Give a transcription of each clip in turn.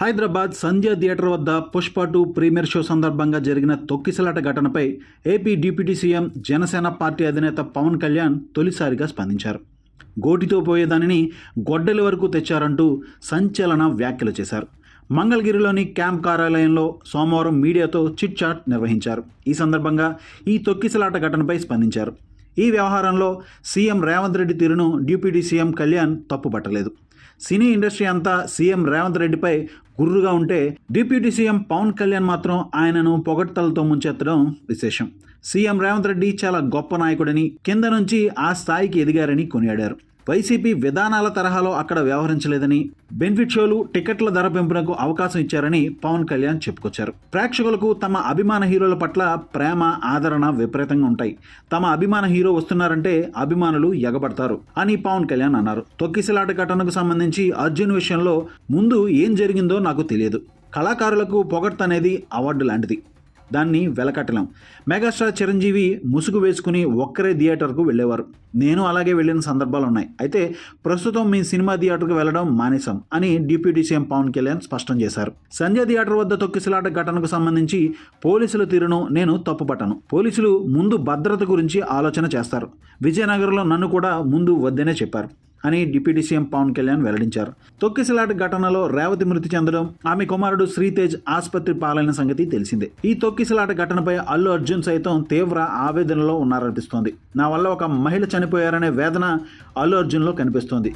హైదరాబాద్ సంధ్య theatre వద్ద Pushpa two premiere show సందర్భంగా జరిగిన తొక్కిసలాట ఘటనపై AP deputy CM Janasena party అధినేత పవన్ కళ్యాణ్ తొలిసారిగా స్పందించారు. గోటితో పోయేదానిని గొడ్డలి వరకు తెచ్చారంటూ సంచలన వ్యాఖ్యలు చేశారు. మంగళగిరిలోని క్యాంప్ కార్యాలయంలో సోమవారం మీడియాతో చిట్ చాట్ నిర్వహించారు. ఈ సందర్భంగా ఈ తొక్కిసలాట ఘటనపై స్పందించారు. ఈ వ్యవహారంలో సీఎం రేవంత్ రెడ్డి తీరును డిప్యూటీ సీఎం కళ్యాణ్ తప్పుపట్టలేదు. సినీ ఇండస్ట్రీ అంతా సీఎం రేవంత్ రెడ్డిపై గుర్రుగా ఉంటే డిప్యూటీ సీఎం పవన్ కళ్యాణ్ మాత్రం ఆయనను పొగడ్తలతో ముంచెత్తడం విశేషం. సీఎం రేవంత్ రెడ్డి చాలా గొప్ప నాయకుడని కింద నుంచి ఆ స్థాయికి ఎదిగారని కొనియాడారు. వైసీపీ విధానాల తరహాలో అక్కడ వ్యవహరించలేదని బెనిఫిట్ షోలు టికెట్ల ధర పెంపునకు అవకాశం ఇచ్చారని పవన్ కళ్యాణ్ చెప్పుకొచ్చారు. ప్రేక్షకులకు తమ అభిమాన హీరోల పట్ల ప్రేమ ఆదరణ విపరీతంగా ఉంటాయి. తమ అభిమాన హీరో వస్తున్నారంటే అభిమానులు ఎగబడతారు అని పవన్ కళ్యాణ్ అన్నారు. తొక్కిసలాట ఘటనకు సంబంధించి అర్జున్ విషయంలో ముందు ఏం జరిగిందో నాకు తెలియదు. కళాకారులకు పొగడ్త అనేది అవార్డు లాంటిది. దాన్ని వెలకట్టలేం. మెగాస్టార్ చిరంజీవి ముసుగు వేసుకుని ఒక్కరే థియేటర్కు వెళ్ళేవారు. నేను అలాగే వెళ్ళిన సందర్భాలు ఉన్నాయి. అయితే ప్రస్తుతం మీ సినిమా థియేటర్కు వెళ్ళడం మానేశాం అని డిప్యూటీ సీఎం పవన్ కళ్యాణ్ స్పష్టం చేశారు. సంజయ్ థియేటర్ వద్ద తొక్కిసలాట ఘటనకు సంబంధించి పోలీసుల తీరును నేను తప్పుపట్టను. పోలీసులు ముందు భద్రత గురించి ఆలోచన చేస్తారు. విజయనగరంలో నన్ను కూడా ముందు వద్దనే చెప్పారు. అని డిప్యూటీ సీఎం పవన్ కళ్యాణ్ వెల్లడించారు. తొక్కిసలాట ఘటనలో రేవతి మృతి చెందడం ఆమె కుమారుడు శ్రీతేజ్ ఆసుపత్రి పాలైన సంగతి తెలిసిందే. ఈ తొక్కిసలాట ఘటనపై అల్లు అర్జున్ సైతం తీవ్ర ఆవేదనలో ఉన్నారనిపిస్తోంది. నా వల్ల ఒక మహిళ చనిపోయారనే వేదన అల్లు అర్జున్లో కనిపిస్తోంది.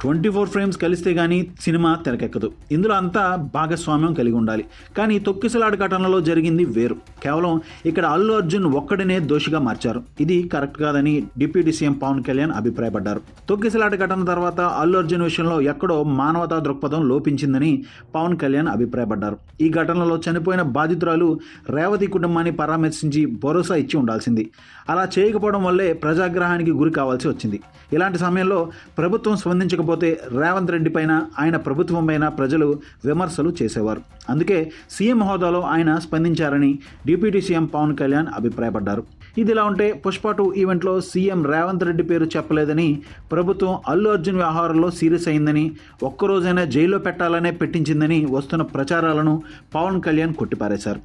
ట్వంటీ ఫోర్ ఫ్రేమ్స్ కలిస్తే కానీ సినిమా తెరకెక్కదు. ఇందులో అంతా భాగస్వామ్యం కలిగి ఉండాలి. కానీ తొక్కిసలాట ఘటనలో జరిగింది వేరు. కేవలం ఇక్కడ అల్లు అర్జున్ ఒక్కడినే దోషిగా మార్చారు. ఇది కరెక్ట్ కాదని డిప్యూటీ సీఎం పవన్ కళ్యాణ్ అభిప్రాయపడ్డారు. తొక్కిసలాట ఘటన తర్వాత అల్లు అర్జున్ విషయంలో ఎక్కడో మానవతా దృక్పథం లోపించిందని పవన్ కళ్యాణ్ అభిప్రాయపడ్డారు. ఈ ఘటనలో చనిపోయిన బాధితురాలు రేవతి కుటుంబాన్ని పరామర్శించి భరోసా ఇచ్చి ఉండాల్సింది. అలా చేయకపోవడం వల్లే ప్రజాగ్రహానికి గురి కావాల్సి వచ్చింది. ఇలాంటి సమయంలో ప్రభుత్వం స్పందించకపోతే రేవంత్ రెడ్డి పైన ఆయన ప్రభుత్వం పైన ప్రజలు విమర్శలు చేసేవారు. అందుకే సీఎం హోదాలో ఆయన స్పందించారని డిప్యూటీ సీఎం పవన్ కళ్యాణ్ అభిప్రాయపడ్డారు. ఇదిలా ఉంటే పుష్ప టూ ఈవెంట్లో సీఎం రేవంత్ రెడ్డి పేరు చెప్పలేదని ప్రభుత్వం అల్లు అర్జున్ వ్యవహారంలో సీరియస్ అయిందని ఒక్కరోజైనా జైల్లో పెట్టాలనే పెట్టించిందని వస్తున్న ప్రచారాలను పవన్ కళ్యాణ్ కొట్టిపారేశారు.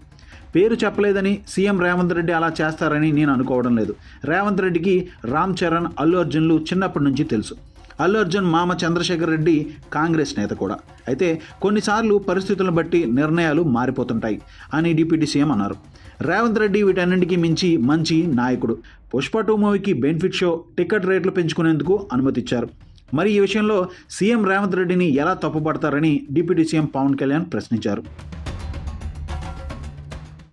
పేరు చెప్పలేదని సీఎం రేవంత్ రెడ్డి అలా చేస్తారని నేను అనుకోవడం లేదు. రేవంత్ రెడ్డికి రామ్ చరణ్ అల్లు అర్జున్లు చిన్నప్పటి నుంచి తెలుసు. అల్లు అర్జున్ మామ చంద్రశేఖర్ రెడ్డి కాంగ్రెస్ నేత కూడా. అయితే కొన్నిసార్లు పరిస్థితులను బట్టి నిర్ణయాలు మారిపోతుంటాయి అని డిప్యూటీ సీఎం అన్నారు. రేవంత్ రెడ్డి వీటన్నింటికీ మించి మంచి నాయకుడు. పుష్ప టూ మూవీకి బెనిఫిట్ షో టికెట్ రేట్లు పెంచుకునేందుకు అనుమతిచ్చారు. మరి ఈ విషయంలో సీఎం రేవంత్ రెడ్డిని ఎలా తప్పుపడతారని డిప్యూటీ సీఎం పవన్ కళ్యాణ్ ప్రశ్నించారు.